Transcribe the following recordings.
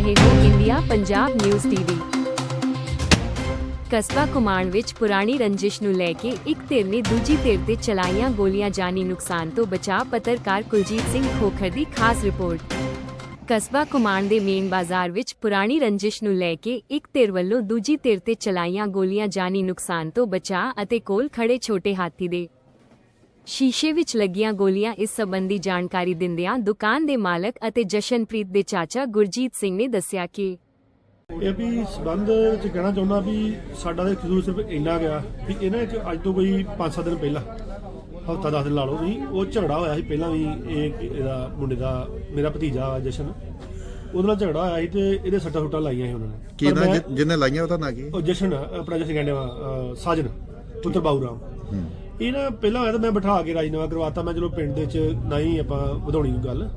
ਰਹੇ ਹੋ India Punjab news TV ਕਸਬਾ ਕੁਮਾਣ ਵਿੱਚ ਪੁਰਾਣੀ ਰੰਜਿਸ਼ ਨੂੰ ਲੈ ਕੇ ਇੱਕ ਧਿਰ ਨੇ ਦੂਜੀ ਧਿਰ ਤੇ ਚਲਾਈਆਂ ਗੋਲੀਆਂ ਜਾਨੀ ਨੁਕਸਾਨ ਤੋਂ ਬਚਾ ਪੱਤਰਕਾਰ ਕੁਲਜੀਤ ਸਿੰਘ ਖੋਖਰ ਦੀ ਖਾਸ ਰਿਪੋਰਟ। ਕਸਬਾ ਕੁਮਾਣ ਦੇ ਮੇਨ ਬਾਜ਼ਾਰ ਵਿੱਚ ਪੁਰਾਣੀ ਰੰਜਿਸ਼ ਨੂੰ ਲੈ ਕੇ ਇੱਕ ਧਿਰ ਵੱਲੋਂ ਦੂਜੀ ਧਿਰ ਤੇ ਚਲਾਈਆਂ ਗੋਲੀਆਂ ਜਾਨੀ ਨੁਕਸਾਨ ਤੋਂ ਬਚਾ ਅਤੇ ਕੋਲ ਖੜੇ ਛੋਟੇ ਹਾਥੀ ਦੇ ਸ਼ੀਸ਼ੇ ਵਿੱਚ ਲੱਗੀਆਂ ਗੋਲੀਆਂ ਇਸ ਸੰਬੰਧੀ ਜਾਣਕਾਰੀ ਦਿੰਦਿਆਂ ਦੁਕਾਨ ਦੇ ਮਾਲਕ ਅਤੇ ਜਸ਼ਨਪ੍ਰੀਤ ਦੇ ਚਾਚਾ ਗੁਰਜੀਤ ਸਿੰਘ ਨੇ ਦੱਸਿਆ ਕਿ ਇਹ ਵੀ ਸਬੰਧ ਵਿੱਚ ਕਹਿਣਾ ਚਾਹੁੰਦਾ ਵੀ ਸਾਡਾ ਤਾਂ ਕਸੂਰ ਸਿਰਫ ਇੰਨਾ ਗਿਆ ਵੀ ਇਹਨਾਂ ਇੱਕ ਅੱਜ ਤੋਂ ਕੋਈ 5-7 ਦਿਨ ਪਹਿਲਾਂ ਹਫਤਾ 10 ਦਿਨ ਲਾ ਲਓ ਵੀ ਉਹ ਝਗੜਾ ਹੋਇਆ ਸੀ ਪਹਿਲਾਂ ਵੀ ਇਹ ਇਹਦਾ ਮੁੰਡੇ ਦਾ ਮੇਰਾ ਭਤੀਜਾ ਜਸ਼ਨ ਉਹਦੇ ਨਾਲ ਝਗੜਾ ਹੋਇਆ ਸੀ ਤੇ ਇਹਦੇ ਸੱਟਾਂ ਸੁੱਟਾਂ ਲਾਈਆਂ ਸੀ ਉਹਨਾਂ ਨੇ। ਕੀ ਪਰ ਨਾ ਮੈਂ- ਜਿਹਨੇ ਲਾਈਆਂ ਉਹਦਾ ਨਾਂ ਕੀ? ਉਹ ਜਸ਼ਨ ਆਪਣਾ ਜਸ਼ਨ ਕਹਿੰਦੇ ਸਾਜਨ ਪੁੱਤਰ ਬਾਊ ਰਾਮ। ਹੂੰ। ਇਹ ਨਾ ਪਹਿਲਾਂ ਹੋਇਆ ਤਾਂ ਮੈਂ ਬਿਠਾ ਕੇ ਰਾਜਨਾਮਾ ਕਰਵਾਤਾ ਮੈਂ ਚਲੋ ਪਿੰਡ ਦੇ ਵਿੱਚ ਨਹੀਂ ਆਪਾਂ ਵਧਾਉਣੀ ਗੱਲ।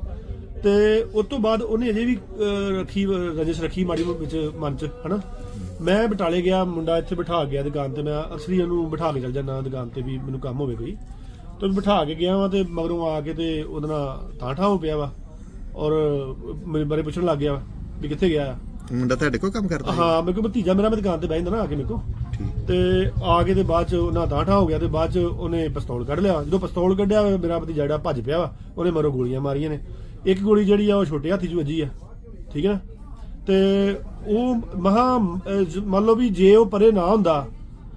ਤੇ ਉਸ ਤੋਂ ਬਾਅਦ ਉਹਨੇ ਅਜੇ ਵੀ ਅਹ, ਰੱਖੀ ਰਜਿਸ ਰੱਖੀ ਮਾੜੀ ਵਿੱਚ ਮਨ ਚ ਹਨਾ? ਮੈਂ ਬਟਾਲੇ ਗਿਆ ਮੁੰਡਾ ਇੱਥੇ ਬਿਠਾ ਗਿਆ ਦੁਕਾਨ ਤੇ ਮੈਂ ਅਕਸਰ ਉਹਨੂੰ ਬਿਠਾ ਕੇ ਚੱਲ ਜਾਂਦਾ ਦੁਕਾਨ ਤੇ ਵੀ ਮੈਨੂੰ ਕੰਮ ਹੋਵੇ ਕੋਈ। ਤੇ ਬਿਠਾ ਕੇ ਗਿਆ ਵਾਂ ਤੇ ਮਗਰੋਂ ਆ ਕੇ ਤੇ ਉਹਦੇ ਨਾਲ ਤਾਂ ਠਾਹ ਹੋ ਪਿਆ ਵਾ ਔਰ ਮੇਰੇ ਬਾਰੇ ਪੁੱਛਣ ਲੱਗ ਗਿਆ ਵਾ ਵੀ ਕਿੱਥੇ ਗਿਆ। ਆ ਮੁੰਡਾ ਤੁਹਾਡੇ ਕੋਲ ਕੰਮ ਕਰਦਾ ਹੈ ਹਾਂ ਮੇਰੇ ਕੋਲ ਭਤੀਜਾ ਮੇਰਾ ਮੈਂ ਦੁਕਾਨ ਤੇ ਬਹਿ ਜਾਂਦਾ ਨਾ ਆ ਕੇ ਮੇਰੇ ਕੋਲ। ਤੇ ਆ ਕੇ ਤੇ ਬਾਅਦ ਚ ਉਹਨਾਂ ਦਾਠਾ ਹੋ ਗਿਆ ਤੇ ਬਾਅਦ ਚ ਉਹਨੇ ਪਿਸਤੌਲ ਕੱਢ ਲਿਆ। ਜਦੋਂ ਪਿਸਤੌਲ ਕੱਢਿਆ ਮੇਰਾ ਭਤੀਜਾ ਜਿਹੜਾ ਭੱਜ ਪਿਆ ਵਾ ਉਹਨੇ ਮਰੋ ਗੋਲੀਆਂ ਮਾਰੀਆਂ ਨੇ। ਇੱਕ ਗੋਲੀ ਜਿਹੜੀ ਆ ਉਹ ਛੋਟੇ ਹਾਥੀ ਚ ਵੱਜੀ ਆ ਠੀਕ ਹੈ ਤੇ ਉਹ ਮਹਾ ਮੰਨ ਲਓ ਵੀ ਜੇ ਉਹ ਪਰੇ ਨਾ ਹੁੰਦਾ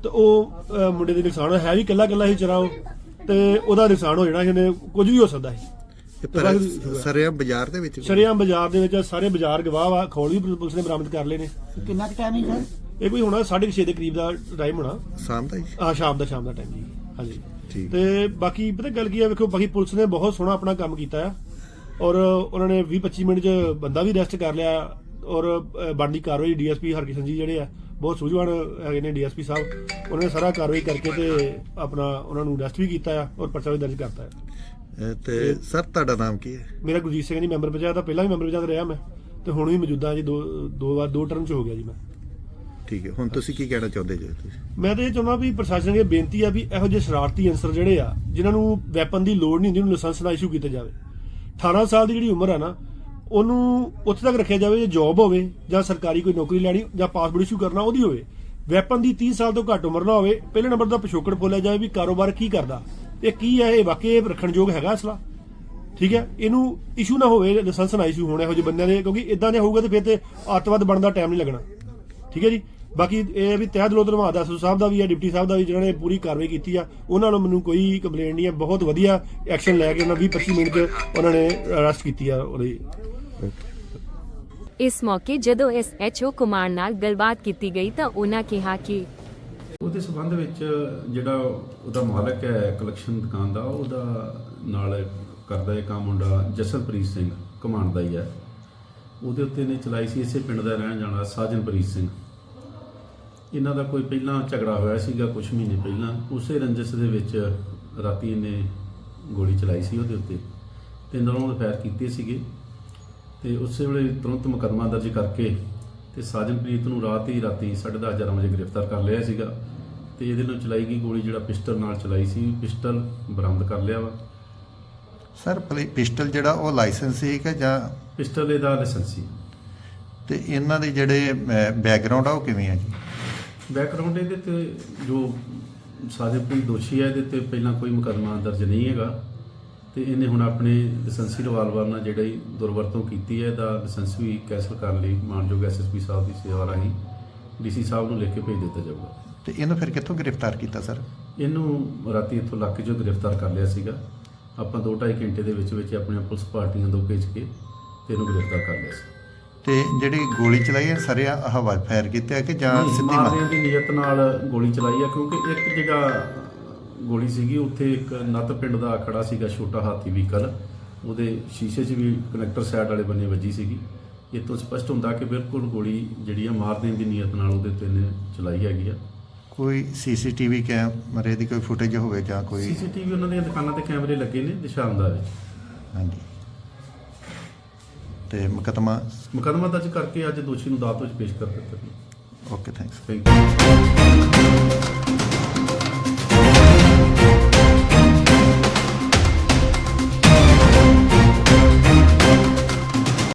ਤੇ ਉਹ ਮੁੰਡੇ ਦੇ ਨੁਕਸਾਨ। ਹੈ ਵੀ ਕੱਲਾ ਕੱਲਾ ਹੀ ਚਰਾਓ ਤੇ ਉਹਦਾ ਨੁਕਸਾਨ ਹੋ ਜਾਣਾ ਸੀ ਉਹਨੇ ਕੁਝ ਵੀ ਹੋ ਸਕਦਾ ਪਰ ਸਰਿਆ ਬਾਜ਼ਾਰ ਦੇ ਵਿੱਚ ਸ਼ਰੇਆਮ ਬਾਜ਼ਾਰ ਦੇ ਵਿੱਚ ਸਾਰੇ ਬਾਜ਼ਾਰ ਗਵਾਹ ਵਾ ਖੋਲ ਵੀ ਪੁਲਿਸ ਨੇ ਬਰਾਮਦ ਕਰ ਲਏ ਨੇ। ਕਿੰਨਾ ਕੁ ਟਾਈਮ ਹੈ ਸਰ? ਇਹ ਕੋਈ ਹੋਣਾ 6:30 ਦੇ ਕਰੀਬ ਦਾ ਟਾਈਮ ਹੋਣਾ। ਸ਼ਾਮ ਦਾ ਹੀ। ਆ ਸ਼ਾਮ ਦਾ ਸ਼ਾਮ ਦਾ ਟਾਈਮ ਜੀ। ਹਾਂਜੀ। ਠੀਕ। ਤੇ ਬਾਕੀ ਪਤਾ ਗੱਲ ਕੀ ਆ ਵੇਖੋ ਬਾਕੀ ਪੁਲਿਸ ਨੇ ਬਹੁਤ ਸੋਹਣਾ ਆਪਣਾ ਕੰਮ ਕੀਤਾ ਆ। ਔਰ ਉਹਨਾਂ ਨੇ 20 25 ਮਿੰਟ 'ਚ ਬੰਦਾ ਵੀ ਅਰੈਸਟ ਕਰ ਲਿਆ। ਔਰ ਬਣਦੀ ਕਾਰਵਾਈ ਡੀਐਸਪੀ ਹਰਕਿਸ਼ਨ ਜੀ ਜਿਹੜੇ ਆ ਬਹੁਤ ਸੂਝਵਾਨ ਹੈਗੇ ਨੇ ਡੀਐਸਪੀ ਸਾਹਿਬ। ਉਹਨਾਂ ਨੇ ਸਾਰਾ ਕਾਰਵਾਈ ਕਰਕੇ ਤੇ ਆਪਣਾ ਉਹਨਾਂ ਨੂੰ ਅਰੈਸਟ ਵੀ ਕੀਤਾ ਆ ਔਰ ਪਰਚਾ ਵੀ ਦਰਜ ਕਰਤਾ ਹੈ ਇਹ ਤੇ ਸਰ ਤੁਹਾਡਾ ਨਾਮ ਕੀ ਹੈ? ਮੇਰਾ ਗੁਰਜੀਤ ਸਿੰਘ ਜੀ ਮੈਂਬਰ ਪੰਚਾਇਤ ਦਾ ਪਹਿਲਾਂ ਵੀ ਮੈਂਬਰ ਪੰਚਾਇਤ ਰਿਹਾ ਮੈਂ। ਤੇ ਹੁਣ ਵੀ ਮੌਜੂਦਾ ਜੀ ਦੋ ਦੋ ਵਾਰ ਦੋ ਟਰਮ 'ਚ ਹੋ ਗਿਆ ਜੀ ਮੈਂ। ਠੀਕ ਹੈ। ਹੁਣ ਤੁਸੀਂ ਕੀ ਕਹਿਣਾ ਚਾਹੁੰਦੇ ਜੀ ਤੁਸੀਂ? ਮੈਂ ਤਾਂ ਇਹ ਚਾਹੁੰਦਾ ਵੀ ਪ੍ਰਸ਼ਾਸਨ ਦੀ ਬੇਨਤੀ ਆ ਵੀ ਇਹੋ ਜਿਹੇ ਸ਼ਰਾਰਤੀ ਅਨਸਰ ਜਿਹੜੇ ਆ, ਜਿਨ੍ਹਾਂ ਨੂੰ ਵੈਪਨ ਦੀ ਲੋੜ ਨਹੀਂ ਹੁੰਦੀ ਉਹਨੂੰ ਲਾਇਸੈਂਸ ਨਾ ਇਸ਼ੂ ਕੀਤਾ ਜਾਵੇ। 18 ਸਾਲ ਦੀ ਜਿਹੜੀ ਉਮਰ ਆ ਨਾ, ਉਹਨੂੰ ਉੱਥੇ ਤੱਕ ਰੱਖਿਆ ਜਾਵੇ ਜੇ ਜੌਬ ਹੋਵੇ ਜਾਂ ਸਰਕਾਰੀ ਕੋਈ ਨੌਕਰੀ ਲੈਣੀ ਜਾਂ ਪਾਸਪੋਰਟ ਇਸ਼ੂ ਕਰਨਾ ਉਹਦੀ ਹੋਵੇ। ਵੈਪਨ ਦੀ 30 ਸਾਲ ਤੋਂ ਘੱਟ ਉਮਰ ਨਾ ਹੋਵੇ, ਪਹਿਲੇ ਨੰਬਰ ਦਾ ਪਿਛੋਕੜ ਖੋਲਿਆ ਜਾਵੇ ਵੀ ਕਾਰੋਬਾਰ ਕੀ ਕਰਦਾ। ਇਹ ਕੀ ਹੈ ਇਹ ਵਾਕਈ ਇਹ ਰੱਖਣਯੋਗ ਹੈਗਾ ਅਸਲਾ? ਠੀਕ ਹੈ? ਇਹਨੂੰ ਇਸ਼ੂ ਨਾ ਹੋਵੇ, ਲਾਇਸੈਂਸ ਨਾ ਇਸ਼ੂ ਹੋਣਾ ਇਹੋ ਜਿਹੇ ਬੰਦਿਆਂ ਦੇ, ਕਿਉਂਕਿ ਇਦਾਂ ਦੇ ਹੋਊਗਾ ਤੇ ਫਿਰ ਤੇ ਅੱਤਵਾਦ ਬਣਨ ਦਾ ਟਾਈਮ ਨਹੀਂ ਲੱਗਣਾ। ਠੀਕ ਹੈ ਜੀ? ਬਾਕੀ ਇਹ ਵੀ ਤਹਿ ਦਿਲੋਂ ਧੰਨਵਾਦ ਆ ਐਸਓ ਸਾਹਿਬ ਦਾ ਵੀ ਆ ਡਿਪਟੀ ਸਾਹਿਬ ਦਾ ਵੀ ਜਿਨ੍ਹਾਂ ਨੇ ਪੂਰੀ ਕਾਰਵਾਈ ਕੀਤੀ ਆ। ਉਹਨਾਂ ਨੂੰ ਮੈਨੂੰ ਕੋਈ ਕੰਪਲੇਂਟ ਨਹੀਂ ਹੈ ਬਹੁਤ ਵਧੀਆ ਐਕਸ਼ਨ ਲੈ ਕੇ ਉਹਨਾਂ 20 25 ਮਿੰਟ 'ਚ ਉਹਨਾਂ ਨੇ ਅਰੈਸਟ ਕੀਤੀ ਆ ਉਹਦੀ। ਇਸ ਮੌਕੇ ਜਦੋਂ ਐਸਐਚਓ ਕੁਮਾਰ ਨਾਲ ਗੱਲਬਾਤ ਕੀਤੀ ਗਈ ਤਾਂ ਉਹਨਾਂ ਕਿਹਾ ਕਿ ਉਹਦੇ ਸਬੰਧ ਵਿੱਚ ਜਿਹੜਾ ਉਹਦਾ ਮਾਲਕ ਹੈ ਕਲੈਕਸ਼ਨ ਦੁਕਾਨ ਦਾ ਉਹਦਾ ਨਾਲ ਕਰਦਾ ਇਹ ਕੰਮ ਮੁੰਡਾ ਜਸਨਪ੍ਰੀਤ ਸਿੰਘ ਕਮਾਂਡ ਦਾ ਹੀ। ਹੈ ਉਹਦੇ ਉੱਤੇ ਨੇ ਚਲਾਈ ਸੀ ਇਸੇ ਪਿੰਡ ਦਾ ਰਹਿਣ ਜਾਣਾ ਸਾਜਨਪ੍ਰੀਤ ਸਿੰਘ। ਇਹਨਾਂ ਦਾ ਕੋਈ ਪਹਿਲਾਂ ਝਗੜਾ ਹੋਇਆ ਸੀਗਾ ਕੁਝ ਮਹੀਨੇ ਪਹਿਲਾਂ। ਉਸੇ ਰੰਜਿਸ਼ ਦੇ ਵਿੱਚ ਰਾਤੀ ਇਹਨੇ ਗੋਲੀ ਚਲਾਈ ਸੀ ਉਹਦੇ ਉੱਤੇ ਤੇ ਨਰੋਂ ਫਾਇਰ ਕੀਤੇ ਸੀਗੇ। ਤੇ ਉਸੇ ਵੇਲੇ ਤੁਰੰਤ ਮੁਕੱਦਮਾ ਦਰਜ ਕਰਕੇ ਤੇ ਸਾਜਨਪ੍ਰੀਤ ਨੂੰ ਰਾਤ ਹੀ ਰਾਤੀ 10:30 11 ਵਜੇ ਗ੍ਰਿਫਤਾਰ ਕਰ ਲਿਆ ਸੀਗਾ ਤੇ ਇਹਦੇ ਨਾਲ ਚਲਾਈ ਗਈ ਗੋਲੀ ਜਿਹੜਾ ਪਿਸਟਲ ਨਾਲ ਚਲਾਈ ਸੀ ਪਿਸਟਲ ਬਰਾਮਦ ਕਰ ਲਿਆ ਵਾ। ਸਰ ਪਿਸਟਲ ਜਿਹੜਾ ਉਹ ਲਾਇਸੈਂਸ ਸੀ ਕਿ ਜਾਂ ਪਿਸਟਲ ਇਹਦਾ ਲਾਇਸੈਂਸੀ ਤੇ ਇਹਨਾਂ ਦੇ ਜਿਹੜੇ ਬੈਕਗ੍ਰਾਉਂਡ ਆ ਉਹ ਕਿਵੇਂ ਆ ਜੀ? ਬੈਕਗ੍ਰਾਉਂਡ ਇਹਦੇ ਤੇ ਜੋ ਸਾਜਨਪ੍ਰੀਤ ਦੋਸ਼ੀ ਹੈ ਇਹਦੇ ਤੇ ਪਹਿਲਾਂ ਕੋਈ ਮੁਕੱਦਮਾ ਦਰਜ ਨਹੀਂ ਹੈਗਾ। ਤੇ ਇਹਨੇ ਹੁਣ ਆਪਣੇ ਲਾਇਸੈਂਸੀ ਰਿਵਾਲਵਰ ਨਾਲ ਜਿਹੜੀ ਦੁਰਵਰਤੋਂ ਕੀਤੀ ਹੈ ਇਹਦਾ ਲਾਇਸੈਂਸ ਵੀ ਕੈਂਸਲ ਕਰਨ ਲਈ ਮਾਨਯੋਗ ਐਸਐਸਪੀ ਸਾਹਿਬ ਦੀ ਸੇਵਾ ਰਾਹੀਂ ਡੀਸੀ ਸਾਹਿਬ ਨੂੰ ਲਿਖ ਕੇ ਭੇਜ ਦਿੱਤਾ ਜਾਊਗਾ। ਤੇ ਇਹਨੂੰ ਫਿਰ ਕਿੱਥੋਂ ਗ੍ਰਿਫਤਾਰ ਕੀਤਾ ਸਰ? ਇਹਨੂੰ ਰਾਤੀ ਇੱਥੋਂ ਇਲਾਕੇ 'ਚੋਂ ਗ੍ਰਿਫਤਾਰ ਕਰ ਲਿਆ ਸੀਗਾ। ਆਪਾਂ 2.5 ਘੰਟੇ ਦੇ ਵਿੱਚ ਵਿੱਚ ਆਪਣੀਆਂ ਪੁਲਿਸ ਪਾਰਟੀਆਂ ਤੋਂ ਭੇਜ ਕੇ ਤੇ ਇਹਨੂੰ ਗ੍ਰਿਫਤਾਰ ਕਰ ਲਿਆ ਸੀ। ਤੇ ਜਿਹੜੀ ਗੋਲੀ ਚਲਾਈ ਹੈ ਸਰਿਆ ਹਵਾ ਫਾਇਰ ਕੀਤਾ ਕਿ ਜਾਂ ਸਿੱਧੀ ਮਾਰਨੇ ਮਾਰ? ਦੀ ਨੀਅਤ ਨਾਲ ਗੋਲੀ ਚਲਾਈ ਆ ਕਿਉਂਕਿ ਇੱਕ ਜਿਹੜਾ ਗੋਲੀ ਸੀਗੀ ਉੱਥੇ ਇੱਕ ਨੱਤ ਪਿੰਡ ਦਾ ਖੜਾ ਸੀਗਾ ਛੋਟਾ ਹਾਥੀ ਵਹੀਕਲ। ਉਹਦੇ ਸ਼ੀਸ਼ੇ 'ਚ ਵੀ ਕਨੈਕਟਰ ਸਾਈਡ ਵਾਲੇ ਬੰਨੇ ਵੱਜੀ ਸੀਗੀ। ਇਹ ਤੋਂ ਸਪਸ਼ਟ ਹੁੰਦਾ ਕਿ ਬਿਲਕੁਲ ਗੋਲੀ ਜਿਹੜੀ ਆ ਮਾਰ ਦੇਣ ਦੀ ਨੀਅਤ ਨਾਲ ਉਹਦੇ ਤੇ ਇਹਨੇ ਚਲਾਈ ਹੈਗੀ ਆ। ਕੋਈ ਸੀਸੀਟੀਵੀ ਕੈਮਰੇ ਦੀ ਕੋਈ ਫੁਟੇਜ ਹੋਵੇ ਜਾਂ ਕੋਈ ਸੀਸੀਟੀਵੀ ਉਹਨਾਂ ਦੀਆਂ ਦੁਕਾਨਾਂ ਤੇ ਕੈਮਰੇ ਲੱਗੇ ਨੇ ਵਿੱਚ। ਹਾਂਜੀ। ਤੇ ਮੁਕੱਦਮਾ ਮੁਕੱਦਮਾ ਦਰਜ ਕਰਕੇ ਅੱਜ ਦੋਸ਼ੀ ਨੂੰ ਅਦਾਲਤ ਵਿੱਚ ਪੇਸ਼ ਕਰ ਦਿੱਤਾ ਓਕੇ ਥੈਂਕਸ ਥੈਂਕ ਯੂ